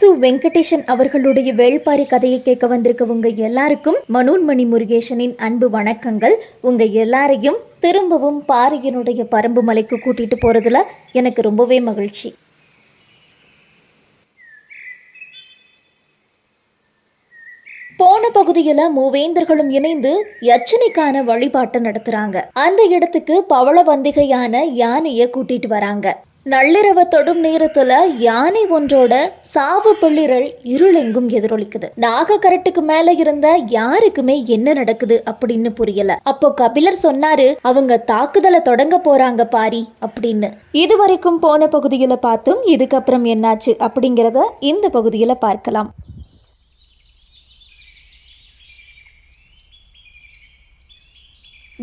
சு வெங்கடேஷன் அவர்களுடைய வேள்பாரி கதையை கேட்க வந்திருக்கவங்க எல்லாருக்கும் மனோன்மணி முருகேசனின் அன்பு வணக்கங்கள். உங்க எல்லாரையும் திரும்பவும் பாரியனுடைய பரம்பு மலைக்கு கூட்டிட்டு போறதுல எனக்கு ரொம்பவே மகிழ்ச்சி. போன பகுதியில மூவேந்தர்களும் இணைந்து யட்சனைக்கான வழிபாட்டை நடத்துறாங்க. அந்த இடத்துக்கு பவள வந்திகையான யானைய கூட்டிட்டு வராங்க. நள்ளிரவு தொடும் நேரத்துல யானை ஒன்றோட சாவு பிள்ளிரல் இருளெங்கும் எதிரொலிக்குது. நாக கரட்டுக்கு மேல இருந்த யாருக்குமே என்ன நடக்குது அப்படின்னு புரியல. அப்போ கபிலர் சொன்னாரு அவங்க தாக்குதலை தொடங்க போறாங்க பாரி அப்படின்னு. இதுவரைக்கும் போன பகுதியில பார்த்தும் இதுக்கப்புறம் என்னாச்சு அப்படிங்கிறத இந்த பகுதியில பார்க்கலாம்.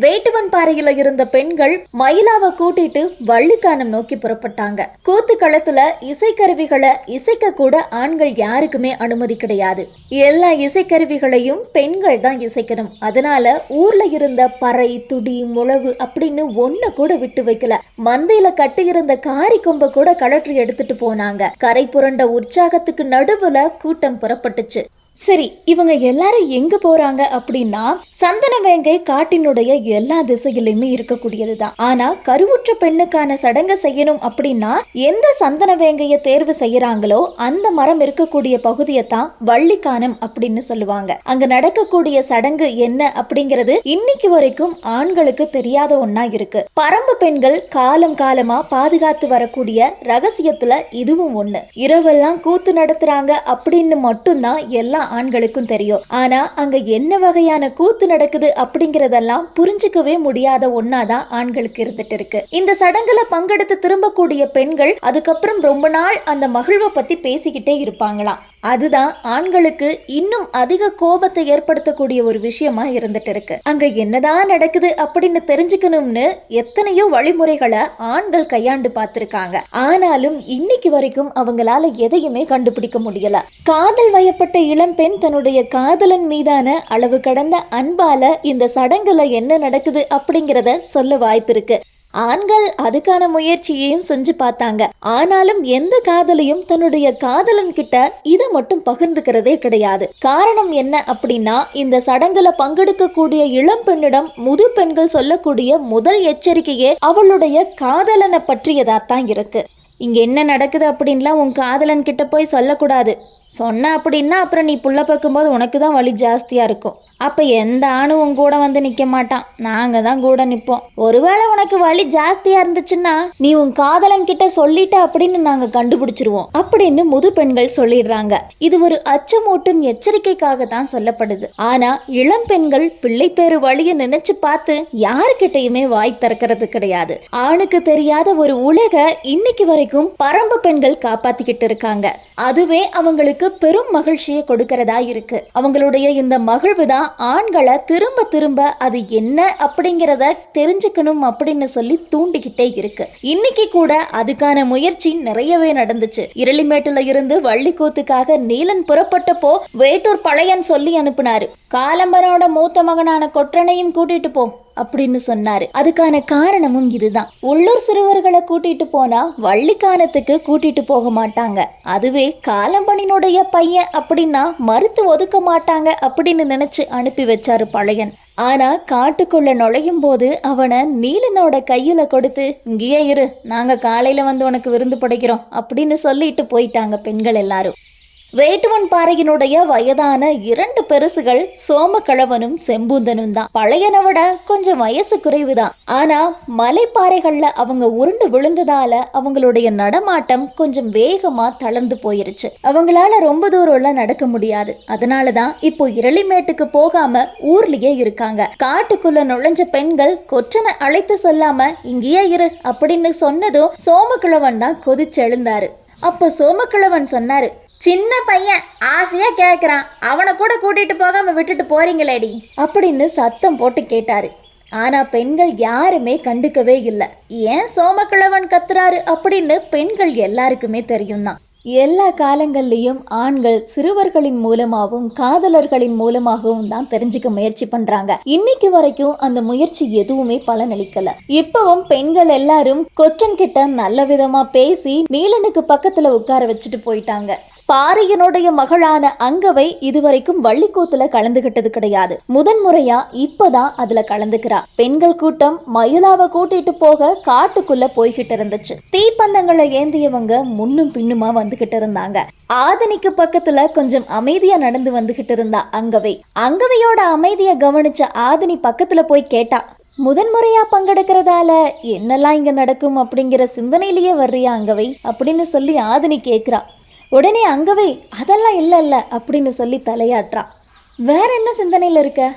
வேட்டுவன் பாறையில இருந்த பெண்கள் மயிலாவை கூட்டிட்டு வள்ளிக்கானம் நோக்கி புறப்பட்டாங்க. கூத்து களத்துல இசைக்கருவிகளை இசைக்க கூட ஆண்கள் யாருக்குமே அனுமதி கிடையாது. எல்லா இசைக்கருவிகளையும் பெண்கள் தான் இசைக்கணும். அதனால ஊர்ல இருந்த பறை துடி முழவு அப்படின்னு ஒண்ணு கூட விட்டு வைக்கல. மந்தையில கட்டி இருந்த காரி கொம்ப கூட கழற்றி எடுத்துட்டு போனாங்க. கரை புரண்ட உற்சாகத்துக்கு நடுவுல கூட்டம் புறப்பட்டுச்சு. சரி இவங்க எல்லாரும் எங்க போறாங்க அப்படின்னா சந்தன வேங்கை காட்டினுடைய எல்லா திசையிலுமே இருக்கக்கூடியதுதான். ஆனா கருவுற்ற பெண்ணுக்கான சடங்கு செய்யணும் அப்படின்னா எந்த சந்தன வேங்கைய தேர்வு செய்யறாங்களோ அந்த மரம் இருக்கக்கூடிய பகுதியை தான் வள்ளிக்கானம் அப்படின்னு சொல்லுவாங்க. அங்க நடக்கக்கூடிய சடங்கு என்ன அப்படிங்கிறது இன்னைக்கு வரைக்கும் ஆண்களுக்கு தெரியாத ஒண்ணா இருக்கு. பரம்பு பெண்கள் காலம் காலமா பாதுகாத்து வரக்கூடிய ரகசியத்துல இதுவும் ஒண்ணு. இரவெல்லாம் கூத்து நடத்துறாங்க அப்படின்னு மட்டும்தான் எல்லா ஆண்களுக்கும் தெரியும். ஆனா அங்க என்ன வகையான கூத்து நடக்குது அப்படிங்கறதெல்லாம் புரிஞ்சுக்கவே முடியாத ஒன்னாதான் ஆண்களுக்கு இருந்துட்டு இருக்கு. இந்த சடங்குல பங்கெடுத்து திரும்பக்கூடிய பெண்கள் அதுக்கப்புறம் ரொம்ப நாள் அந்த மகிழ்வை பத்தி பேசிக்கிட்டே இருப்பாங்களாம். அதுதான் ஆண்களுக்கு இன்னும் அதிக கோபத்தை ஏற்படுத்தக்கூடிய ஒரு விஷயமா இருந்துட்டு இருக்கு. அங்க என்னதான் நடக்குது அப்படின்னு தெரிஞ்சுக்கணும்னு எத்தனையோ வழிமுறைகளை ஆண்கள் கையாண்டு பார்த்திருக்காங்க. ஆனாலும் இன்னைக்கு வரைக்கும் அவங்களால எதையுமே கண்டுபிடிக்க முடியல. காதல் வயப்பட்ட இளம் இளம்பெண் தன்னுடைய காதலன் மீதான அளவு கடந்த அன்பால இந்த சடங்குல என்ன நடக்குது அப்படிங்கிறத சொல்ல வாய்ப்பு இருக்கு ஆண்கள் அதுக்கான முயற்சியையும் செஞ்சு பார்த்தாங்க. ஆனாலும் எந்த காதலையும் தன்னுடைய காதலன் கிட்ட இதை மட்டும் பகிர்ந்துக்கிறதே கிடையாது. காரணம் என்ன அப்படின்னா இந்த சடங்குல பங்கெடுக்கக்கூடிய இளம் பெண்ணிடம் முது பெண்கள் சொல்லக்கூடிய முதல் எச்சரிக்கையே அவளுடைய காதலனை பற்றியதா தான் இருக்கு. இங்க என்ன நடக்குது அப்படின்லாம் உன் காதலன் கிட்ட போய் சொல்லக்கூடாது. சொன்ன அப்படின்னா அப்புறம் நீ புள்ள பார்க்கும்போது உனக்கு தான் வலி ஜாஸ்தியாக இருக்கும். அப்போ எந்த ஆணுவும் கூட வந்து நிற்க மாட்டான்? நாங்கள் தான் கூட நிற்போம் ஒருவேளை உனக்கு வலி ஜாஸ்தியாக இருந்துச்சுன்னா நீ உன் காதலன் கிட்ட சொல்லிட்ட அப்படின்னு நாங்கள் கண்டுபிடிச்சிருவோம் அப்படின்னு முது பெண்கள் சொல்லிடுறாங்க. இது ஒரு அச்சமூட்டும் எச்சரிக்கைக்காக தான் சொல்லப்படுது. ஆனால் இளம் பெண்கள் பிள்ளை பேரு வழியை நினைச்சு பார்த்து யாருக்கிட்டையுமே வாய் திறக்கிறது கிடையாது. ஆணுக்கு தெரியாத ஒரு உலக இன்னைக்கு வரைக்கும் பரம்பு பெண்கள் காப்பாத்திக்கிட்டு இருக்காங்க. அதுவே அவங்களுக்கு பெரும் மகிழ்ச்சியை கொடுக்கறதா இருக்கு. அவங்களுடைய இந்த மகிழ்வு தான் ஆண்களை திரும்ப திரும்ப அது என்ன அப்படிங்கிறத தெரிஞ்சுக்கணும் அப்படின்னு சொல்லி தூண்டிக்கிட்டே இருக்கு. இன்னைக்கு கூட அதுக்கான முயற்சி நிறையவே நடந்துச்சு. இரளிமேட்டுல இருந்து வள்ளிக்கூத்துக்காக நீலன் புறப்பட்டப்போ வேட்டூர் பழையன் சொல்லி அனுப்புனாரு. காலம்பரோட மூத்த மகனான கொற்றனையும் கூட்டிட்டு போ. அப்படின்னு சொன்னாரு. அதுக்கான காரணமும் இதுதான். உள்ளூர் சிறுவர்களை கூட்டிட்டு போனா வள்ளிக்கானத்துக்கு கூட்டிட்டு போக மாட்டாங்க. அதுவே காலம்பனினுடைய பையன் அப்படின்னா மறுத்து ஒதுக்க மாட்டாங்க அப்படின்னு நினைச்சு அனுப்பி வச்சாரு பழையன். ஆனா காட்டுக்குள்ள நுழையும் போது அவனை நீலனோட கையில கொடுத்து இங்கேயே இரு. நாங்க காலையில வந்து உனக்கு விருந்து படைக்கிறோம். அப்படின்னு சொல்லிட்டு போயிட்டாங்க பெண்கள் எல்லாரும். வேட்டுவன் பாறையினுடைய வயதான இரண்டு பெருசுகள் சோமக்கிழவனும் செம்பூந்தனும் தான். பழையனை விட கொஞ்சம் வயசு குறைவுதான். ஆனா மலைப்பாறைகள்ல அவங்க உருண்டு விழுந்ததால அவங்களுடைய நடமாட்டம் கொஞ்சம் வேகமா தளர்ந்து போயிருச்சு. அவங்களால ரொம்ப தூரம்லாம் நடக்க முடியாது. அதனாலதான் இப்போ இரளிமேட்டுக்கு போகாம ஊர்லயே இருக்காங்க. காட்டுக்குள்ள நுழைஞ்ச பெண்கள் கொற்றனை அழைத்து சொல்லாம இங்கேயே இரு அப்படின்னு சொன்னதும் சோமக்கிழவன் தான் கொதிச்செழுந்தாரு. அப்போ சோமக்கிழவன் சொன்னாரு சின்ன பையன் ஆசையாக கேட்குறான் அவனை கூட கூட்டிகிட்டு போகாம விட்டுட்டு போகிறீங்களேடி அப்படின்னு சத்தம் போட்டு கேட்டார். ஆனால் பெண்கள் யாருமே கண்டுக்கவே இல்லை. ஏன் சோமக்கிழவன் கத்துறாரு அப்படின்னு பெண்கள் எல்லாருக்குமே தெரியும் தான் எல்லா காலங்கள்லேயும் ஆண்கள் சிறுவர்களின் மூலமாகவும் காதலர்களின் மூலமாகவும் தான் தெரிஞ்சுக்க முயற்சி பண்றாங்க. இன்னைக்கு வரைக்கும் அந்த முயற்சி எதுவுமே பலனளிக்கல. இப்பவும் பெண்கள் எல்லாரும் கொற்றன் கிட்ட நல்ல விதமா பேசி நீலனுக்கு பக்கத்துல உட்கார வச்சுட்டு போயிட்டாங்க. பாரியனுடைய மகளான அங்கவை இதுவரைக்கும் வள்ளிக்கூத்துல கலந்துகிட்டது கிடையாது. முதன்முறையா இப்பதான் அதுல கலந்துக்கிறா. பெண்கள் கூட்டம் மயிலாவை கூட்டிட்டு போக காட்டுக்குள்ள போய்கிட்டு இருந்துச்சு. தீப்பந்தங்களை ஏந்தியவங்க முன்னும் பின்னுமா வந்துகிட்டு இருந்தாங்க. ஆதனிக்கு பக்கத்துல கொஞ்சம் அமைதியா நடந்து வந்துகிட்டு இருந்தா அங்கவை. அங்கவையோட அமைதிய கவனிச்ச ஆதினி பக்கத்துல போய் கேட்டா முதன்முறையா பங்கெடுக்கிறதால என்னெல்லாம் இங்க நடக்கும்? அப்படிங்கிற சிந்தனையிலேயே வர்றியா அங்கவை? அப்படின்னு சொல்லி ஆதினி கேக்குறா. உடனே அங்கவை அதெல்லாம் இல்லை இல்லை அப்படின்னு சொல்லி தலையாட்டுறான் வேற என்ன சிந்தனையில் இருக்க?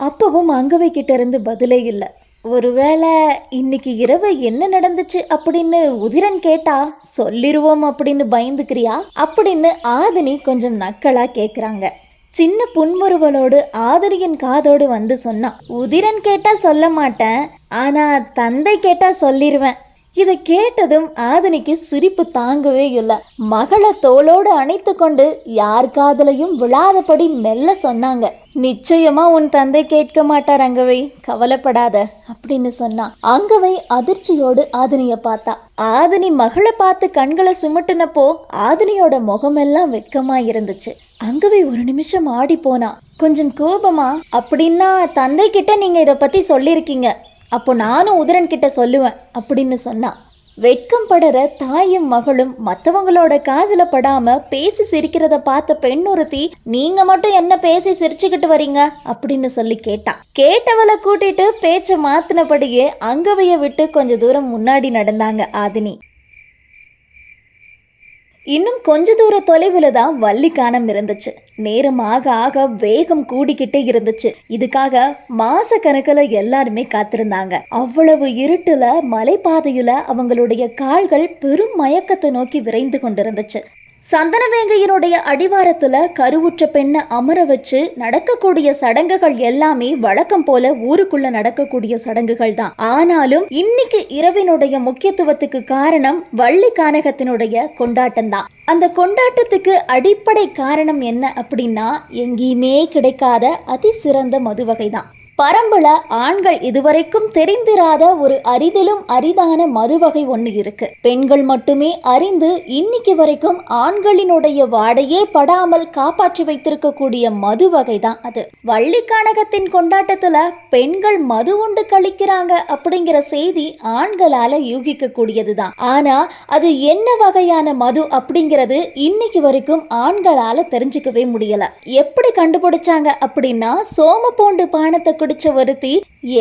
அப்பவும் அங்கவை கிட்ட இருந்து பதிலே இல்லை. ஒருவேளை இன்னைக்கு இரவு என்ன நடந்துச்சு அப்படின்னு உதிரன் கேட்டா சொல்லிருவோம் அப்படின்னு பயந்துக்கிறியா? அப்படின்னு ஆதினி கொஞ்சம் நக்கலா கேட்குறாங்க சின்ன புன்முறுவலோடு ஆதரியின் காதோடு வந்து சொன்னான் உதிரன் கேட்டா சொல்ல மாட்டேன் ஆனா தந்தை கேட்டா சொல்லிருவேன் இதை கேட்டதும் ஆதனிக்கு சிரிப்பு தாங்கவே இல்லை. மகளை தோளோடு அணைத்து கொண்டு யார் காதலையும் விழாதபடி மெல்ல சொன்னாங்க. நிச்சயமா உன் தந்தை கேட்க மாட்டார் அங்கவை. கவலைப்படாத அப்படின்னு சொன்னான். அங்கவை அதிர்ச்சியோடு ஆதினிய பார்த்தா. ஆதினி மகளை பார்த்து கண்களை சிமிட்டினப்போ ஆதினியோட முகமெல்லாம் வெக்கமா இருந்துச்சு அங்கவை ஒரு நிமிஷம் ஆடி போனா கொஞ்சம் கோபமா அப்படின்னா தந்தை கிட்ட நீங்க இதை பத்தி சொல்லியிருக்கீங்க. அப்போ நானும் உதிரன் கிட்ட சொல்லுவேன் அப்படின்னு சொன்னான் வெட்கம் படுற தாயும் மகளும் மற்றவங்களோட காதில் படாம பேசி சிரிக்கிறத பார்த்த பெண் ஒருத்தி நீங்க மட்டும் என்ன பேசி சிரிச்சுக்கிட்டு வரீங்க? அப்படின்னு சொல்லி கேட்டான் கேட்டவளை கூட்டிட்டு பேச்சை மாத்தினபடியே அங்கவைய விட்டு கொஞ்ச தூரம் முன்னாடி நடந்தாங்க ஆதினி. இன்னும் கொஞ்ச தூர தொலைவில் தான் வள்ளிக்கானம் இருந்துச்சு. நேரம் ஆக ஆக வேகம் கூடிக்கிட்டே இருந்துச்சு. இதுக்காக மாச கணக்கில் எல்லாருமே காத்திருந்தாங்க. அவ்வளவு இருட்டுல மலைப்பாதையில அவங்களுடைய கால்கள் பெரும் மயக்கத்தை நோக்கி விரைந்து கொண்டிருந்துச்சு. சந்தனவேங்கையினுடைய அடிவாரத்தில் கருவுற்ற பெண்ணை அமர வச்சு நடக்கக்கூடிய சடங்குகள் எல்லாமே வழக்கம் போல ஊருக்குள்ள நடக்கக்கூடிய சடங்குகள் தான். ஆனாலும் இன்னைக்கு இரவினுடைய முக்கியத்துவத்துக்கு காரணம் வள்ளி கானகத்தினுடைய கொண்டாட்டம் தான். அந்த கொண்டாட்டத்துக்கு அடிப்படை காரணம் என்ன அப்படின்னா எங்கேயுமே கிடைக்காத அதிசிறந்த மது வகை தான். பரம்புல ஆண்கள் இதுவரைக்கும் தெரிந்திராத ஒரு அரிதிலும் அரிதான மது வகை ஒன்று இருக்கு. பெண்கள் மட்டுமே அறிந்து இன்னைக்கு வரைக்கும் ஆண்களினுடைய வாடையே படாமல் காப்பாற்றி வைத்திருக்கக்கூடிய மது வகை தான் அது. வள்ளிக்கானகத்தின் கொண்டாட்டத்துல பெண்கள் மது உண்டு கழிக்கிறாங்க அப்படிங்கிற செய்தி ஆண்களால யூகிக்க கூடியதுதான் ஆனா அது என்ன வகையான மது அப்படிங்கிறது இன்னைக்கு வரைக்கும் ஆண்களால தெரிஞ்சுக்கவே முடியல. எப்படி கண்டுபிடிச்சாங்க அப்படின்னா சோமபூண்டு பானத்தை பிடிச்ச ஒருத்தி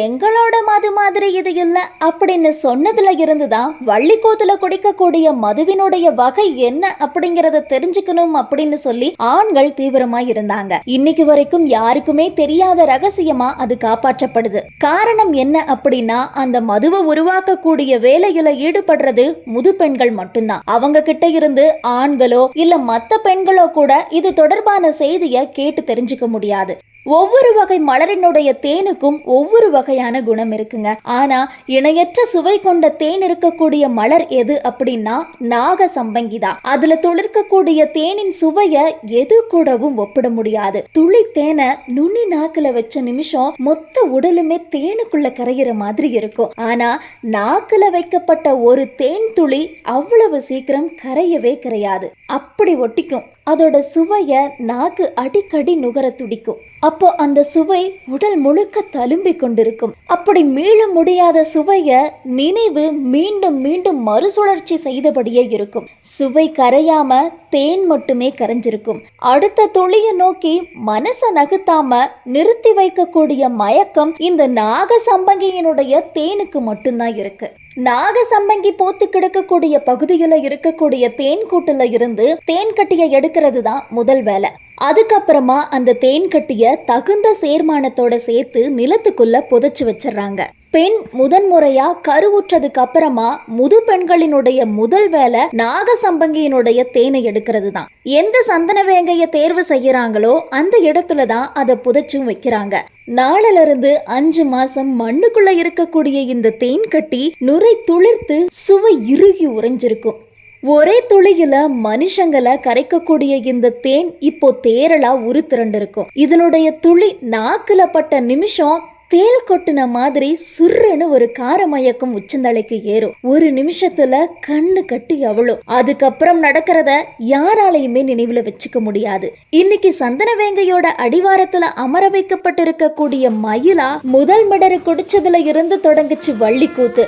எங்களோட மது மாதிரி இது இல்ல அப்படின்னு சொன்னதுல இருந்துதான் வள்ளிக்கூத்துல குடிக்கக்கூடிய மதுவினுடைய வகை என்ன அப்படிங்கறத தெரிஞ்சுக்கணும் அப்படின்னு சொல்லி ஆண்கள் தீவிரமா இருந்தாங்க. இன்னைக்கு வரைக்கும் யாருக்குமே தெரியாத ரகசியமா அது காப்பாற்றப்படுது. காரணம் என்ன அப்படின்னா அந்த மதுவை உருவாக்கக்கூடிய வேலையில ஈடுபடுறது முது பெண்கள் மட்டும்தான். அவங்க கிட்ட இருந்து ஆண்களோ இல்ல மத்த பெண்களோ கூட இது தொடர்பான செய்தியை கேட்டு தெரிஞ்சுக்க முடியாது. ஒவ்வொரு வகை மலரினுடைய தேனுக்கும் ஒவ்வொரு வகையான குணம் இருக்குங்க. ஆனா இணையற்ற சுவை கொண்ட தேன் இருக்கக்கூடிய மலர் எது அப்படின்னா நாக சம்பங்கி தான் அதுல துளிர்க்கக்கூடிய தேனின் சுவைய எது கூடவும் ஒப்பிட முடியாது. துளி தேனை நுனி நாக்குல வச்ச நிமிஷம் மொத்த உடலுமே தேனுக்குள்ள கரையிற மாதிரி இருக்கும். ஆனா நாக்குல வைக்கப்பட்ட ஒரு தேன் துளி அவ்வளவு சீக்கிரம் கரையவே கரையாது. அப்படி ஒட்டிக்கும். அதோட சுவையை நாக்கு அடிக்கடி நுகர துடிக்கும். அப்போ அந்த சுவை உடல் முழுக்க தழும்பி கொண்டிருக்கும். அப்படி மீள முடியாத சுவைய நினைவு மீண்டும் மீண்டும் மறுசுழற்சி செய்தபடியே இருக்கும். சுவை கரையாம தேன் மட்டுமே கரைஞ்சிருக்கும். அடுத்த துளிய நோக்கி மனச நகுத்தாம நிறுத்தி வைக்கக்கூடிய மயக்கம் இந்த நாக சம்பங்கியினுடைய தேனுக்கு மட்டும்தான் இருக்கு. நாக சம்பங்கி போத்து கிடக்கக்கூடிய பகுதியில் இருக்கக்கூடிய தேன் கூட்டுல இருந்து தேன் கட்டியை எடுக்கிறது தான் முதல் வேலை. அதுக்கப்புறமா அந்த தேன் கட்டிய தகுந்த சேர்மானத்தோட சேர்த்து நிலத்துக்குள்ள புதைச்சு வச்சிடுறாங்க. பெண் முதன்முறையா கருவுற்றதுக்கு அப்புறமா முது பெண்களினுடைய முதல் வேலை நாகசம்பங்கியினுடைய தேனை எடுக்கிறது தான் எந்த சந்தன வேங்கைய தேர்வு செய்யறாங்களோ அந்த இடத்துல தான் அதை புதைச்சும் வைக்கிறாங்க. நாளில இருந்து அஞ்சு மாசம் மண்ணுக்குள்ள இருக்கக்கூடிய இந்த தேன் கட்டி நுரை துளிர்த்து சுவை இறுகி உறைஞ்சிருக்கும். ஒரே துளியில மனுஷங்களை கரைக்கக்கூடிய இந்த தேன் இப்போ தேரலா உரு திரண்டிருக்கும் இதனுடைய துளி நாக்குல பட்ட நிமிஷம் தேல் கொட்டின மாதிரி சுருன்னு ஒரு காரமயக்கம் உச்சந்தலைக்கு ஏறும். ஒரு நிமிஷத்துல கண்ணு கட்டி அவளும் அதுக்கப்புறம் நடக்கிறத யாராலையுமே நினைவுல வச்சுக்க முடியாது. இன்னைக்கு சந்தனவேங்கையோட அடிவாரத்துல அமர வைக்கப்பட்டிருக்கக்கூடிய மயிலா முதல் மடரு குடிச்சதுல இருந்து தொடங்குச்சு வள்ளி கூத்து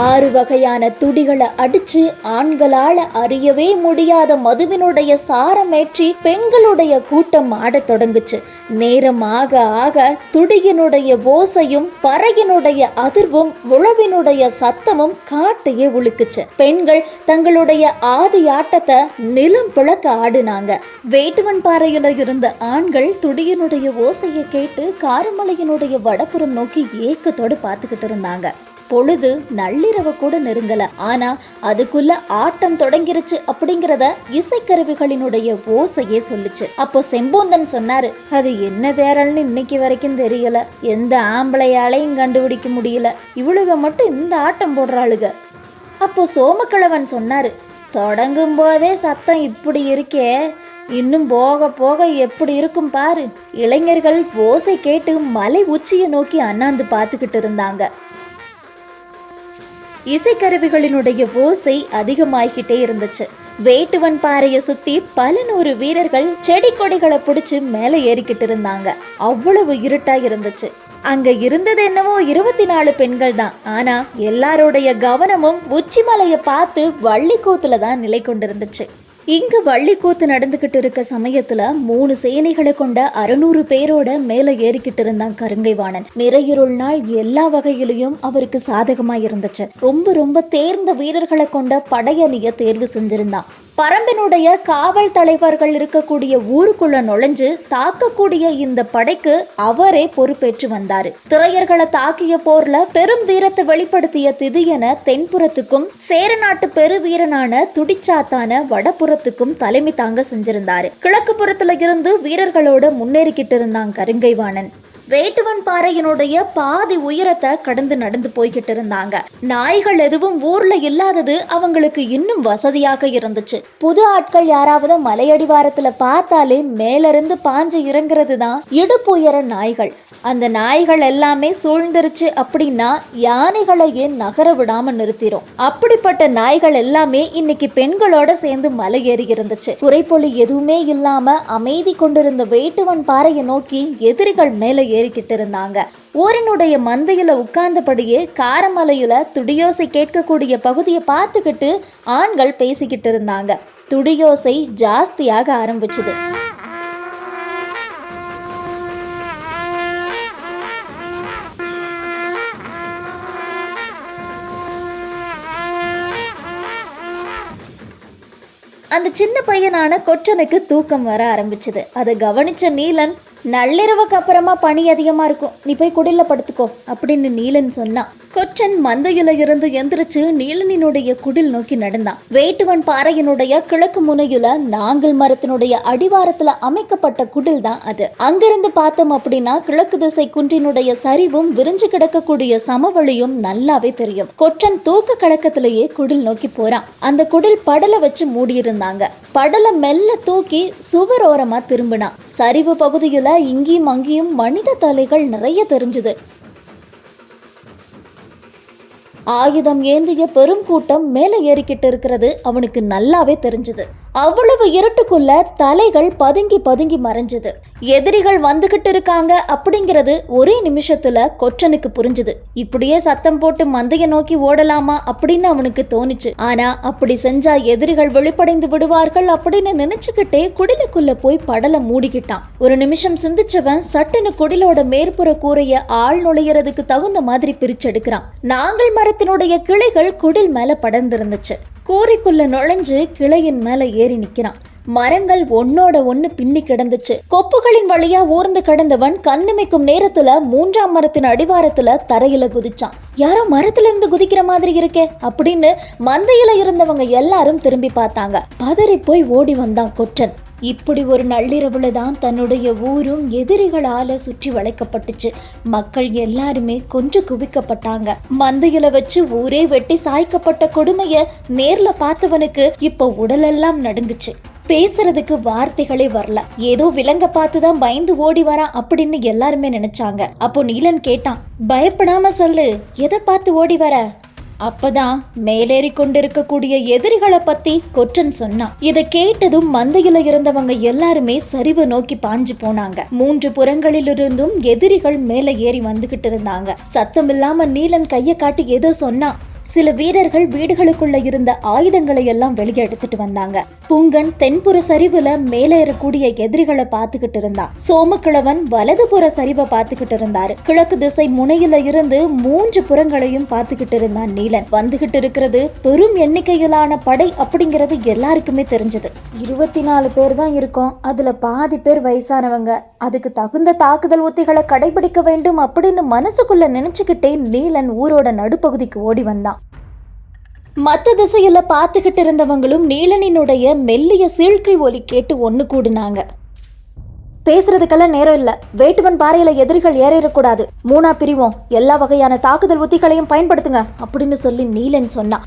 ஆறு வகையான துடிகளை அடிச்சு ஆண்களால அறியவே முடியாத மதுவினுடைய சாரமேற்றி பெண்களுடைய கூட்டம் ஆடத் தொடங்குச்சு. நேரம் ஆக ஆக துடியினுடைய ஓசையும் பறையினுடைய அதிர்வும் உழவினுடைய சத்தமும் காட்டையே உழுக்குச்சு பெண்கள் தங்களுடைய ஆதி ஆட்டத்தை நிலம் பிளக்க ஆடினாங்க. வேட்டுவன் பாறையில இருந்த ஆண்கள் துடியினுடைய ஓசையை கேட்டு காரமலையினுடைய வடபுறம் நோக்கி ஏக்கத்தோடு பார்த்துக்கிட்டு இருந்தாங்க. பொழுது நள்ளிரவு கூட நெருங்கல. ஆனா அதுக்குள்ள ஆட்டம் தொடங்கிருச்சு அப்படிங்கறத இசைக்கருவிகளினுடைய ஓசையே சொல்லுச்சு. அப்போ செம்போந்தன் சொன்னாரு அது என்ன தேரல்னு இன்னைக்கு வரைக்கும் தெரியல. எந்த ஆம்பளையாலையும் கண்டுபிடிக்க முடியல. இவளுக மட்டும் இந்த ஆட்டம் போடுறாளுக. அப்போ சோமக்கிழவன் சொன்னாரு தொடங்கும் போதே சத்தம் இப்படி இருக்கே. இன்னும் போக போக எப்படி இருக்கும் பாரு. இளைஞர்கள் ஓசை கேட்டு மலை உச்சியை நோக்கி அண்ணாந்து பார்த்துக்கிட்டு இருந்தாங்க. இசைக்கருவிகளினுடைய ஓசை அதிகமாகிக்கிட்டே இருந்துச்சு. வேட்டுவன் பாறையை சுத்தி பல நூறு வீரர்கள் செடி கொடிகளை பிடிச்சி மேலே ஏறிக்கிட்டு இருந்தாங்க. அவ்வளவு இருட்டா இருந்துச்சு. அங்க இருந்தது என்னவோ இருபத்தி நாலு பெண்கள் தான். ஆனா எல்லாருடைய கவனமும் உச்சிமலையை பார்த்து வள்ளி கூத்துல தான் நிலை கொண்டிருந்துச்சு. இங்க வள்ளிக்கூத்து நடந்துக்கிட்டு நடந்துகிட்டு இருக்க சமயத்துல மூணு சேனைகளை கொண்ட அறுநூறு பேரோட மேல ஏறிக்கிட்டு இருந்தான் கருங்கைவாணன். நிறையிருள் நாள் எல்லா வகையிலையும் அவருக்கு சாதகமா இருந்துச்சு ரொம்ப ரொம்ப தேர்ந்த வீரர்களை கொண்ட படையணிய தேர்வு செஞ்சிருந்தான். பரம்பினுடைய காவல் தலைவர்கள் இருக்கக்கூடிய ஊருக்குள்ள நுழைஞ்சு தாக்கக்கூடிய இந்த படைக்கு அவரே பொறுப்பேற்று வந்தாரு. திரையர்களை தாக்கிய போர்ல பெரும் வீரத்தை வெளிப்படுத்திய திதியன தென்புறத்துக்கும் சேரநாட்டு பெருவீரனான துடிச்சாத்தான வடபுறத்துக்கும் தலைமை தாங்க செஞ்சிருந்தாரு. கிழக்கு புறத்துல இருந்து வீரர்களோட முன்னேறிக்கிட்டு இருந்தான் கருங்கைவாணன். வேட்டுவன் பாறையினுடைய பாதி உயரத்தை கடந்து நடந்து போய்கிட்டு இருந்தாங்க. நாய்கள் எதுவும் ஊர்ல இல்லாதது அவங்களுக்கு இன்னும் வசதியாக இருந்துச்சு. புது ஆட்கள் யாராவது மலையடிவாரத்துல பார்த்தாலே மேலிருந்து பாஞ்சு இறங்குறது தான் இடுப்பு உயர நாய்கள். அந்த நாய்கள் எல்லாமே சூழ்ந்துருச்சு அப்படின்னா யானைகளையே நகர விடாம நிறுத்திரும். அப்படிப்பட்ட நாய்கள் எல்லாமே இன்னைக்கு பெண்களோட சேர்ந்து மலை ஏறி இருந்துச்சு. குறைப்பொலி எதுவுமே இல்லாம அமைதி கொண்டிருந்த வேட்டுவன் பாறையை நோக்கி எதிரிகள் மேலே ஏறிக்கிட்டு இருந்தாங்க ஊரினுடைய மந்தையில உட்கார்ந்தபடியே காரமலையில துடியோசை கேட்கக்கூடிய பகுதியை பார்த்துக்கிட்டு ஆண்கள் பேசிக்கிட்டு இருந்தாங்க துடியோசை ஜாஸ்தியாக ஆரம்பிச்சுது. அந்த சின்ன பையனான கொற்றனுக்கு தூக்கம் வர ஆரம்பிச்சது. அதை கவனிச்ச நீலன் நள்ளிரவுக்கு அப்புறமா பனி அதிகமாக இருக்கும். நீ போய் குடில படுத்துக்கோ அப்படின்னு நீலன் சொன்னான். கொற்றன் மந்தையில இருந்து எந்திரிச்சு நீலனினுடைய குடில் நோக்கி நடந்தான். வேட்டுவன் பாறையினுடைய கிழக்கு முனையில நாங்கள் மரத்தினுடைய அடிவாரத்துல அமைக்கப்பட்ட குடில் தான் அது. அங்கிருந்து பார்த்தோம் அப்படின்னா கிழக்கு திசை குன்றினுடைய சரிவும் விரிஞ்சு கிடக்கக்கூடிய சமவெளியும் நல்லாவே தெரியும். கொற்றன் தூக்க கழக்கத்திலேயே குடில் நோக்கி போறான். அந்த குடில் படலை வச்சு மூடியிருந்தாங்க. படலை மெல்ல தூக்கி சுவர் ஓரமா திரும்பினான். சரிவு பகுதியில இங்கேயும் அங்கேயும் மனித தலைகள் நிறைய தெரிஞ்சுது. ஆயுதம் ஏந்திய பெரும் கூட்டம் மேலே ஏறிக்கிட்டு இருக்கிறது அவனுக்கு நல்லாவே தெரிஞ்சது. அவ்வளவு இருட்டுக்குள்ள தலைகள் பதுங்கி பதுங்கி மறைஞ்சது. எதிரிகள் வந்துகிட்டு இருக்காங்க அப்படிங்கிறது ஒரே நிமிஷத்துல கொற்றனுக்கு புரிஞ்சுது. இப்படியே சத்தம் போட்டு மந்தைய நோக்கி ஓடலாமா அப்படின்னு அவனுக்கு தோணுச்சு. ஆனா அப்படி செஞ்சா எதிரிகள் வெளிப்படைந்து விடுவார்கள் அப்படின்னு நினைச்சுக்கிட்டே குடிலுக்குள்ள போய் படலை மூடிக்கிட்டான். ஒரு நிமிஷம் சிந்திச்சவன் சட்டுன்னு குடிலோட மேற்புற கூரைய ஆள் நுழையறதுக்கு தகுந்த மாதிரி பிரிச்செடுக்கிறான். நாங்கள் மரத்தினுடைய கிளைகள் குடில் மேல படர்ந்திருந்துச்சு. கூரைக்குள்ள நுழைஞ்சு கிளையின் மேல ஏறி நிற்கிறான் மரங்கள் ஒன்னோட ஒன்னு பின்னி கிடந்துச்சு. கொப்புகளின் வழியா ஊர்ந்து கிடந்தவன் கண்ணுமைக்கும் நேரத்துல மூன்றாம் மரத்தின் அடிவாரத்துல தரையில குதிச்சான். யாரோ மரத்துல இருந்து குதிக்கிற மாதிரி இருக்கே அப்படின்னு மந்தையில இருந்தவங்க எல்லாரும் திரும்பி பார்த்தாங்க. பதறி போய் ஓடி வந்தான் கொற்றன். இப்படி ஒரு நள்ளிரவுல தான் தன்னுடைய ஊரும் எதிரிகளால சுற்றி வளைக்கப்பட்டுச்சு. மக்கள் எல்லாருமே கொஞ்சம் குவிக்கப்பட்டாங்க. மந்தையில வச்சு ஊரே வெட்டி சாய்க்கப்பட்ட கொடுமைய நேர்ல பார்த்தவனுக்கு இப்போ உடலெல்லாம் நடுங்குச்சு. பேசுறதுக்கு வார்த்தைகளே வரல. ஏதோ விலங்க பார்த்து தான் பயந்து ஓடி வரான் அப்படின்னு எல்லாருமே நினைச்சாங்க. அப்போ நீலன் கேட்டான் பயப்படாம சொல்லு எதை பார்த்து ஓடி வர? அப்பதான் மேலேறி கொண்டிருக்கக்கூடிய எதிரிகளை பத்தி கொற்றன் சொன்னான். இதை கேட்டதும் மந்தையில இருந்தவங்க எல்லாருமே சரிவு நோக்கி பாஞ்சு போனாங்க. மூன்று புறங்களிலிருந்தும் எதிரிகள் மேலே ஏறி வந்துகிட்டு இருந்தாங்க. சத்தமில்லாம நீலன் கைய காட்டி ஏதோ சொன்னான் சில வீரர்கள் வீடுகளுக்குள்ள இருந்த ஆயுதங்களை எல்லாம் வெளியே எடுத்துட்டு வந்தாங்க. புங்கன் தென்புற சரிவுல மேலேறக்கூடிய எதிரிகளை பார்த்துக்கிட்டு இருந்தான். சோமக்கிழவன் வலதுபுற சரிவை பார்த்துக்கிட்டு இருந்தாரு. கிழக்கு திசை முனையில இருந்து மூன்று புறங்களையும் பார்த்துக்கிட்டு இருந்தான் நீலன். வந்துகிட்டு இருக்கிறது பெரும் எண்ணிக்கையிலான படை அப்படிங்கிறது எல்லாருக்குமே தெரிஞ்சது. இருபத்தி நாலு பேர் தான் இருக்கோம். அதுல பாதி பேர் வயசானவங்க. அதுக்கு தகுந்த தாக்குதல் உத்திகளை கடைபிடிக்க வேண்டும் அப்படின்னு மனசுக்குள்ள நினைச்சுக்கிட்டே நீலன் ஊரோட நடுப்பகுதிக்கு ஓடி வந்தான். மற்ற திசையில பார்த்துக்கிட்டு இருந்தவங்களும் நீலனினுடைய மெல்லிய சீழ்க்கை ஒலி கேட்டு ஒன்று கூடுனாங்க. பேசுறதுக்கெல்லாம் நேரம் இல்லை. வேட்டுவன் பாறையில எதிரிகள் ஏறிடக்கூடாது. மூணா பிரிவோம். எல்லா வகையான தாக்குதல் உத்திகளையும் பயன்படுத்துங்க அப்படின்னு சொல்லி நீலன் சொன்னான்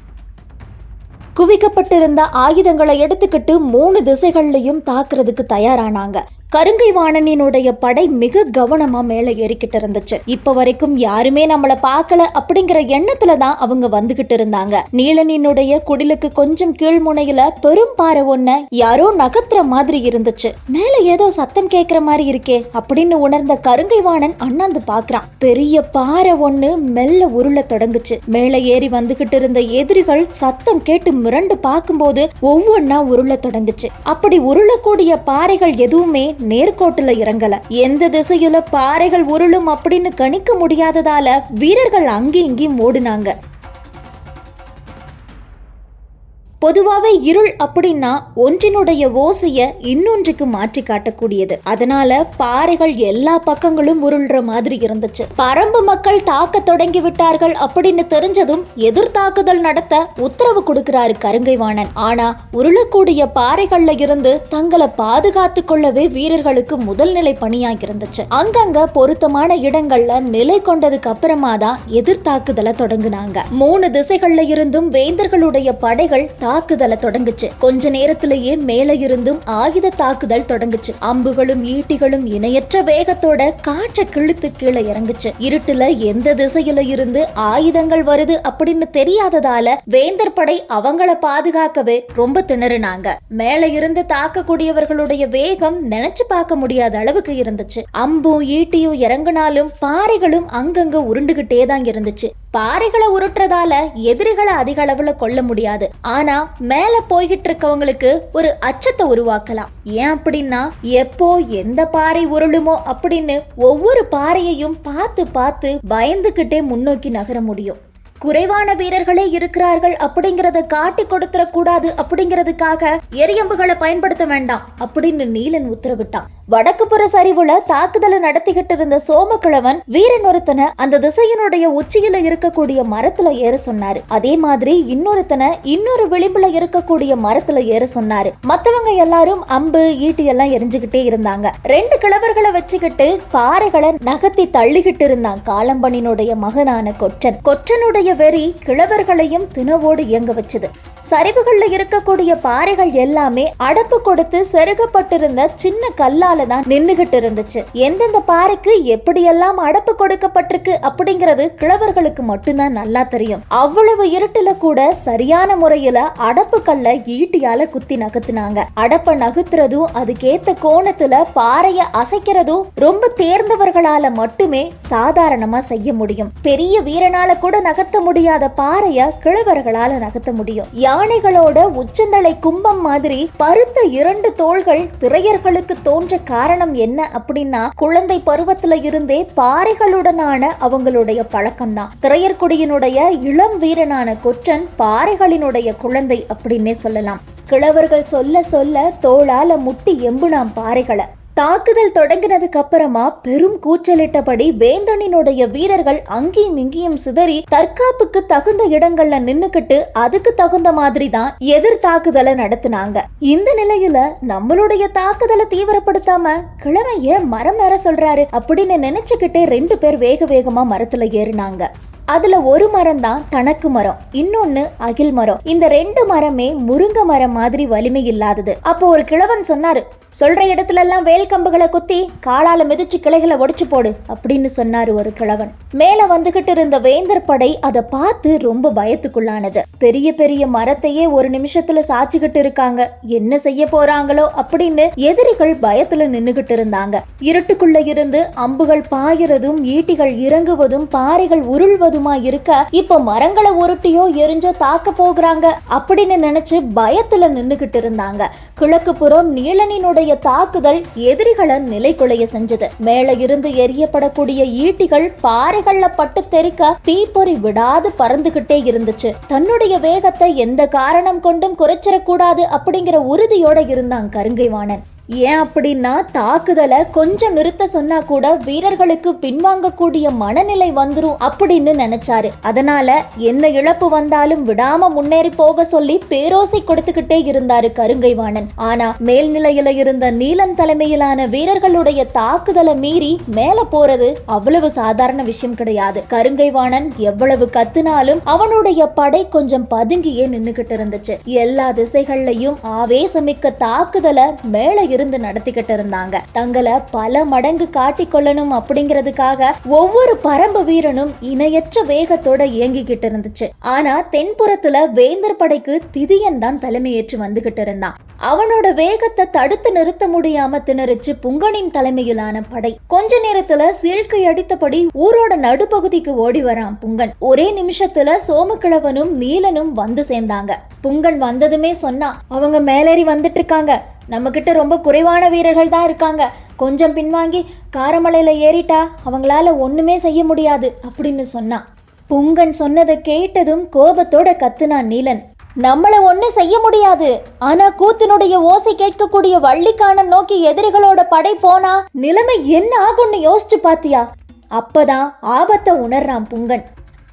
குவிக்கப்பட்டிருந்த ஆயுதங்களை எடுத்துக்கிட்டு மூணு திசைகள்லையும் தாக்குறதுக்கு தயாரானாங்க. கருங்கை வாணனினுடைய படை மிக கவனமா மேல ஏறிக்கிட்டு இருந்துச்சு. இப்ப வரைக்கும் யாருமே நம்மளை பார்க்கல அப்படிங்கிற எண்ணத்துல தான் அவங்க வந்துகிட்டு இருந்தாங்க. நீலனினுடைய குடிலுக்கு கொஞ்சம் கீழ்முனையில பெரும் பாறை ஒண்ண யாரோ நகத்துற மாதிரி இருந்துச்சு. மேல ஏதோ சத்தம் கேக்குற மாதிரி இருக்கே அப்படின்னு உணர்ந்த கருங்கை வாணன் அண்ணாந்து பாக்குறான். பெரிய பாறை ஒண்ணு மெல்ல உருள தொடங்குச்சு. மேல ஏறி வந்துகிட்டு இருந்த எதிரிகள் சத்தம் கேட்டு மிரண்டு பார்க்கும்போது ஒவ்வொன்னா உருள தொடங்குச்சு. அப்படி உருளக்கூடிய பாறைகள் எதுவுமே நேர்கோட்டுல இறங்கல. எந்த திசையில பாறைகள் உருளும் அப்படின்னு கணிக்க முடியாததால வீரர்கள் அங்கேயும் இங்கேயும் ஓடினாங்க. பொதுவாகவே இருள் அப்படின்னா ஒன்றினுடைய ஓசையை இன்னொன்றுக்கு மாற்றி காட்டக்கூடியது. அதனால பாறைகள் எல்லா பக்கங்களும் உருள்ற மாதிரி இருந்துச்சு. பரம்பு மக்கள் தாக்க தொடங்கி விட்டார்கள் அப்படின்னு தெரிஞ்சதும் எதிர் தாக்குதல் நடத்த உத்தரவு கொடுக்கிறாரு கருங்கைவாணன். ஆனா உருளக்கூடிய பாறைகள்ல இருந்து தங்களை பாதுகாத்து கொள்ளவே வீரர்களுக்கு முதல் நிலை பணியாக இருந்துச்சு. அங்கங்க பொருத்தமான இடங்கள்ல நிலை கொண்டதுக்கு அப்புறமா தான் எதிர்த்தாக்குதலை தொடங்கினாங்க. மூணு திசைகள்ல இருந்தும் வேந்தர்களுடைய படைகள் தாக்குதலை தொடங்குச்சு. கொஞ்ச நேரத்திலேயே மேல இருந்தும் ஆயுத தாக்குதல் தொடங்குச்சு. அம்புகளும் ஈட்டிகளும் இணையற்ற வேகத்தோட காற்றை கிழித்து கீழே இறங்குச்சு. இருட்டுல எந்த திசையில இருந்து ஆயுதங்கள் வருது அப்படின்னு தெரியாததால வேந்தர் படை அவங்கள பாதுகாக்கவே ரொம்ப திணறினாங்க. மேல இருந்து தாக்கக்கூடியவர்களுடைய வேகம் நினைச்சு பார்க்க முடியாத அளவுக்கு இருந்துச்சு. அம்பும் ஈட்டியும் இறங்குனாலும் பாறைகளும் அங்கங்க உருண்டுகிட்டே தான் இருந்துச்சு. பாறைகளை உருட்டுறதால எதிரிகளை அதிக அளவுல கொல்ல முடியாது. ஆனா மேல போய்கிட்டு இருக்கவங்களுக்கு ஒரு அச்சத்தை உருவாக்கலாம். ஏன் அப்படின்னா எப்போ எந்த பாறை உருளுமோ அப்படின்னு ஒவ்வொரு பாறையையும் பார்த்து பார்த்து பயந்துகிட்டே முன்னோக்கி நகர முடியும். குறைவான வீரர்களே இருக்கிறார்கள் அப்படிங்கறத காட்டி கொடுத்துடக்கூடாது அப்படிங்கிறதுக்காக எரியம்புகளை பயன்படுத்த வேண்டாம் அப்படின்னு நீலன் உத்தரவிட்டான். வடக்கு புற சரிவுல தாக்குதலை நடத்திக்கிட்டு இருந்த சோமக்கிழவன் வீரன் ஒருத்தனை அந்த திசையினுடைய உச்சியில இருக்கக்கூடிய மரத்துல ஏற சொன்னாரு. அதே மாதிரி இன்னொருத்தனை இன்னொரு விளிம்புல இருக்கக்கூடிய மரத்துல ஏற சொன்னாரு. மத்தவங்க எல்லாரும் அம்பு ஈட்டி எல்லாம் எரிஞ்சுக்கிட்டே இருந்தாங்க. ரெண்டு கிழவர்களை வச்சுக்கிட்டு பாறைகளை நகர்த்தி தள்ளிக்கிட்டு இருந்தான் காலம்பனினுடைய மகனான கொற்றன். கொற்றனுடைய வெறி கிழவர்களையும் தினவோடு இயங்க வச்சது. சரிவுகளில் இருக்கக்கூடிய பாறைகள் எல்லாமே அடப்பு கொடுத்து செருகப்பட்டிருந்த சின்ன கல்லால தான் நின்னுகிட்டு இருந்துச்சு. எந்தெந்த பாறைக்கு எப்படியெல்லாம் அடப்பு கொடுக்கப்பட்டிருக்கு அப்படிங்கிறது கிழவர்களுக்கு மட்டும்தான் நல்லா தெரியும். அவ்வளவு இருட்டுல கூட சரியான முறையில அடப்பு கல்ல ஈட்டியால குத்தி நகர்த்தினாங்க. அடப்ப நகுத்துறதும் அதுக்கேத்த கோணத்துல பாறைய அசைக்கிறதும் ரொம்ப தேர்ந்தவர்களால மட்டுமே சாதாரணமா செய்ய முடியும். பெரிய வீரனால கூட நகர்த்த முடியாத பாறைய கிழவர்களால நகர்த்த முடியும். யானைகளோட உச்சந்தலை கும்பம் மாதிரி பருத்த இரண்டு தோள்கள் திரையர்களுக்கு தோன்ற காரணம் என்ன அப்படின்னா குழந்தை பருவத்துல இருந்தே பாறைகளுடனான அவங்களுடைய பழக்கம்தான். திரையர்குடியினுடைய இளம் வீரனான கொற்றன் பாறைகளினுடைய குழந்தை அப்படின்னே சொல்லலாம். கிழவர்கள் சொல்ல சொல்ல தோளால முட்டி எம்புனாம் பாறைகளை. தாக்குதல் தொடங்கினதுக்கு அப்புறமா பெரும் கூச்சலிட்டபடி வேந்தனினுடைய வீரர்கள் அங்கேயும் இங்கேயும் சிதறி தற்காப்புக்கு தகுந்த இடங்கள்ல நின்னுக்கிட்டு அதுக்கு தகுந்த மாதிரி தான் எதிர் தாக்குதலை நடத்தினாங்க. இந்த நிலையில நம்மளுடைய தாக்குதலை தீவிரப்படுத்தாம கிழமைய மரம் வேற சொல்றாரு அப்படின்னு நினைச்சுக்கிட்டே ரெண்டு பேர் வேக வேகமா மரத்துல ஏறினாங்க. அதுல ஒரு மரம் தான் தனக்கு மரம் இன்னொன்னு அகில் மரம். இந்த ரெண்டு மரமே முருங்க மரம் மாதிரி வலிமை இல்லாதது. அப்போ ஒரு கிழவன் சொன்னாரு சொல்ற இடத்துல எல்லாம் வேல் கம்புகளை குத்தி காலால மிதிச்சு கிளைகளை ஒடிச்சு போடு அப்படின்னு சொன்னாரு ஒரு கிழவன். மேல வந்துகிட்டு இருந்த வேந்தர் படை அதை பார்த்து ரொம்ப பயத்துக்குள்ளானது. பெரிய பெரிய மரத்தையே ஒரு நிமிஷத்துல சாச்சிக்கிட்டு இருக்காங்க. என்ன செய்ய போறாங்களோ அப்படின்னு எதிரிகள் பயத்துல நின்னுகிட்டு இருந்தாங்க. இருட்டுக்குள்ள இருந்து அம்புகள் பாயறதும் ஈட்டிகள் இறங்குவதும் பாறைகள் உருள்வதும் இருக்க? இப்ப மரங்களை உருட்டியோ எரிஞ்சோ தாக்க போகிறாங்க. அப்படின்னு நினைச்சு பயத்துல நின்னுகிட்டு இருந்தாங்க. கிழக்கு புறம் நீலனினுடைய தாக்குதல் எதிரிகளை நிலைக்குலைய செஞ்சது. மேல இருந்து எரியப்படக்கூடிய ஈட்டிகள் பாறைகள்ல பட்டு தெறிக்க தீப்பொறி விடாது பறந்துகிட்டே இருந்துச்சு. தன்னுடைய வேகத்தை எந்த காரணம் கொண்டும் குறைச்சிடக்கூடாது அப்படிங்கிற உறுதியோட இருந்தான் கருங்கைவாணன். ஏன் அப்படின்னா தாக்குதலை கொஞ்சம் நிறுத்த சொன்னா கூட வீரர்களுக்கு பின்வாங்கக்கூடிய மனநிலை வந்துரும் அப்படின்னு நினைச்சாரு. அதனால என்ன இழப்பு வந்தாலும் விடாம முன்னேறி போக சொல்லி பேரோசை கொடுத்துக்கிட்டே இருந்தாரு கருங்கைவாணன். ஆனா மேல்நிலையில இருந்த நீலன் தலைமையிலான வீரர்களுடைய தாக்குதலை மீறி மேல போறது அவ்வளவு சாதாரண விஷயம் கிடையாது. கருங்கைவாணன் எவ்வளவு கத்துனாலும் அவனுடைய படை கொஞ்சம் பதுங்கியே நின்னுகிட்டு இருந்துச்சு. எல்லா திசைகள்லயும் ஆவேசமிக்க தாக்குதலை மேல இருந்து நடத்திக்கிட்டு இருந்தாங்க தங்களை பல மடங்கு காட்டிக்கொள்ளணும் அப்படிங்கிறதுக்காக ஒவ்வொரு பரம்பு வீரனும் இணையற்ற வேகத்தோட இயங்கிக்கிட்டு இருந்துச்சு ஆனா தென்புறத்துல வேந்தர் படைக்கு திதியன் தான் தலைமையேற்று வந்துகிட்டு இருந்தான் அவனோட வேகத்தை தடுத்து நிறுத்த முடியாம திணறிச்சு புங்கனின் தலைமையிலான படை. கொஞ்ச நேரத்துல சீழ்க்கை அடித்தபடி ஊரோட நடுப்பகுதிக்கு ஓடி வரான் புங்கன். ஒரே நிமிஷத்துல சோமக்கிழவனும் நீலனும் வந்து சேர்ந்தாங்க. புங்கன் வந்ததுமே சொன்னா அவங்க மேலேறி வந்துட்டு இருக்காங்க நம்மக்கிட்ட ரொம்ப குறைவான வீரர்கள் தான் இருக்காங்க. கொஞ்சம் பின்வாங்கி காரமலையில் ஏறிட்டா அவங்களால ஒன்றுமே செய்ய முடியாது அப்படின்னு சொன்னான். புங்கன் சொன்னதை கேட்டதும் கோபத்தோட கத்துனான் நீலன். நம்மள ஒன்றும் செய்ய முடியாது. ஆனா கூத்தினுடைய ஓசை கேட்கக்கூடிய வள்ளிக்கானம் நோக்கி எதிரிகளோட படை போனா நிலைமை என்ன ஆகும்னு யோசிச்சு பாத்தியா? அப்பதான் ஆபத்தை உணர்றான் புங்கன்.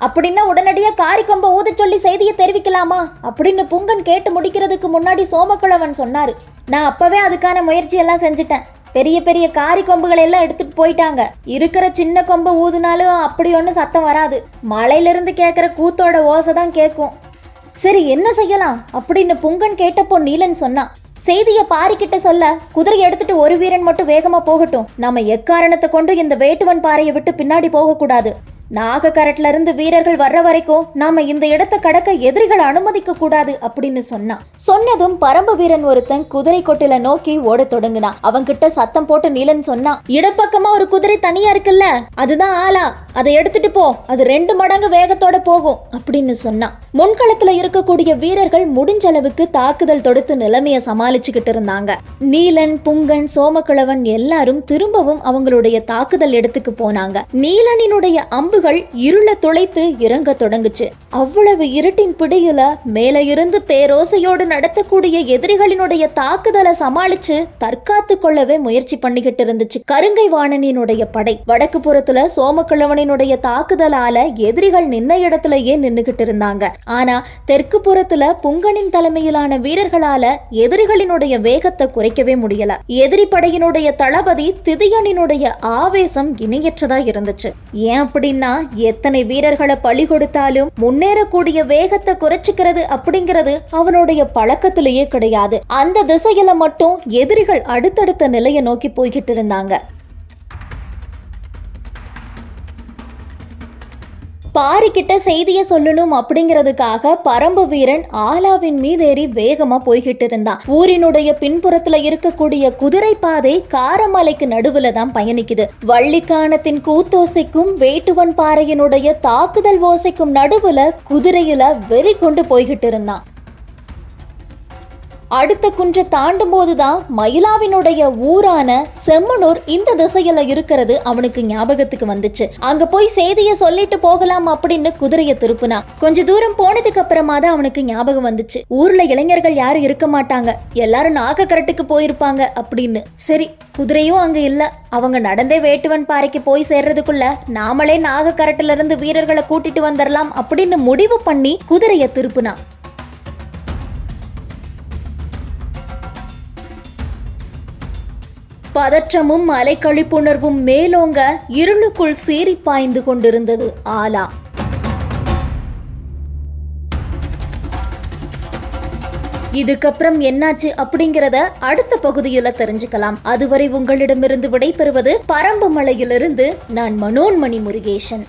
அப்படின்னா உடனடியாக காரி கொம்ப ஊத சொல்லி செய்தியை தெரிவிக்கலாமா? அப்படின்னு புங்கன் கேட்டு முடிக்கிறதுக்கு முன்னாடி சோமக்குழவன் சொன்னார். நான் அப்பவே அதுக்கான முயற்சியெல்லாம் செஞ்சுட்டேன். பெரிய பெரிய காரி கொம்புகளை எல்லாம் எடுத்துட்டு போயிட்டாங்க. இருக்கிற சின்ன கொம்பை ஊதுனாலும் அப்படி ஒன்றும் சத்தம் வராது. மலையிலிருந்து கேட்குற கூத்தோட ஓசை தான் கேட்கும் சரி என்ன செய்யலாம்? அப்படின்னு புங்கன் கேட்டப்போ நீலன் சொன்னான். செய்தியை பாரிக்கிட்ட சொல்ல குதிரை எடுத்துட்டு ஒரு வீரன் மட்டும் வேகமா போகட்டும். நம்ம எக்காரணத்தை கொண்டு இந்த வேட்டுவன் பாறையை விட்டு பின்னாடி போகக்கூடாது. நாகக்கரட்ல இருந்து வீரர்கள் வர்ற வரைக்கும் நாம இந்த இடத்தை கடக்க எதிரிகள் அனுமதிக்க கூடாது அப்படின்னு சொன்னான். சொன்னதும் பரம்பு வீரன் ஒருத்தன் குதிரை கொட்டில நோக்கி ஓட தொடங்கினான். அவன்கிட்ட சத்தம் போட்டு நீலன் சொன்னான் இடப்பக்கமா ஒரு குதிரை தனியா இருக்குல்ல? அதுதான் ஆளா. அதை எடுத்துட்டு போ. அது ரெண்டு மடங்கு வேகத்தோட போகும் அப்படின்னு சொன்னான். முன்களத்துல இருக்கக்கூடிய வீரர்கள் முடிஞ்ச அளவுக்கு தாக்குதல் தொடுத்து நிலைமைய சமாளிச்சுக்கிட்டு இருந்தாங்க. நீலன் புங்கன் சோமக்கிழவன் எல்லாரும் திரும்பவும் அவங்களுடைய தாக்குதல் இடத்துக்கு போனாங்க. நீலனினுடைய அம்பு அம்புகள் இருள துளைத்து இறங்க தொடங்குச்சு. அவ்வளவு இருட்டின் பிடியில மேல இருந்து பேரோசையோடு நடத்தக்கூடிய எதிரிகளினுடைய தாக்குதலை சமாளிச்சு தற்காத்து கொள்ளவே முயற்சி பண்ணிக்கிட்டு இருந்துச்சு. கருங்கை வாணனினுடைய படை. வடக்கு புறத்துல சோமக்கிழவனினுடைய தாக்குதலால எதிரிகள் நின்ன இடத்துலயே நின்னுகிட்டு இருந்தாங்க. ஆனா தெற்கு புறத்துல புங்கனின் தலைமையிலான வீரர்களால எதிரிகளினுடைய வேகத்தை குறைக்கவே முடியல. எதிரி படையினுடைய தளபதி திதியனினுடைய ஆவேசம் இணையற்றதா இருந்துச்சு. ஏன் அப்படின்னா எத்தனை வீரர்களை பழி கொடுத்தாலும் முன்னேறக்கூடிய வேகத்தை குறைச்சிக்கிறது அப்படிங்கிறது அவனுடைய பழக்கத்திலேயே கிடையாது. அந்த திசையில மட்டும் எதிரிகள் அடுத்தடுத்த நிலையை நோக்கி போய்கிட்டு இருந்தாங்க. பாரிக்கிட்ட செய்தியை சொல்லணும் அப்படிங்கிறதுக்காக பரம்பு வீரன் ஆலாவின் மீதேறி வேகமா போய்கிட்டு இருந்தான். ஊரினுடைய பின்புறத்துல இருக்கக்கூடிய குதிரை பாதை காரமலைக்கு நடுவுல தான் பயணிக்குது. வள்ளிக்கானத்தின் கூத்தோசைக்கும் வேட்டுவன் பாறையினுடைய தாக்குதல் ஓசைக்கும் நடுவுல குதிரையில வெறி கொண்டு போய்கிட்டு இருந்தான். அடுத்த குன்றை தாண்டும் போதுதான் மயிலாவினுடைய ஊரான செம்மனூர் இந்த திசையில இருக்கிறது அவனுக்கு ஞாபகத்துக்கு வந்துச்சு. அங்க போய் செய்திய சொல்லிட்டு போகலாம் அப்படின்னு குதிரையை திருப்புனா. கொஞ்ச தூரம் போனதுக்கு அப்புறமா தான் அவனுக்கு ஞாபகம் வந்துச்சு. ஊர்ல இளைஞர்கள் யாரும் இருக்க மாட்டாங்க. எல்லாரும் நாகக்கரட்டுக்கு போயிருப்பாங்க அப்படின்னு. சரி குதிரையும் அங்க இல்ல. அவங்க நடந்தே வேட்டுவன் பாறைக்கு போய் சேர்றதுக்குள்ள நாமளே நாகக்கரட்டுல இருந்து வீரர்களை கூட்டிட்டு வந்துடலாம் அப்படின்னு முடிவு பண்ணி குதிரையை திருப்புனா. பதற்றமும் அலைக்கழிப்புணர்வும் மேலோங்க இருளுக்குள் சீறி பாய்ந்து கொண்டிருந்தது ஆலா. இதுக்கப்புறம் என்னாச்சு அப்படிங்கறத அடுத்த பகுதியில தெரிஞ்சுக்கலாம். அதுவரை உங்களிடமிருந்து விடைபெறுவது பரம்பு மலையிலிருந்து நான் மனோன்மணி முருகேசன்.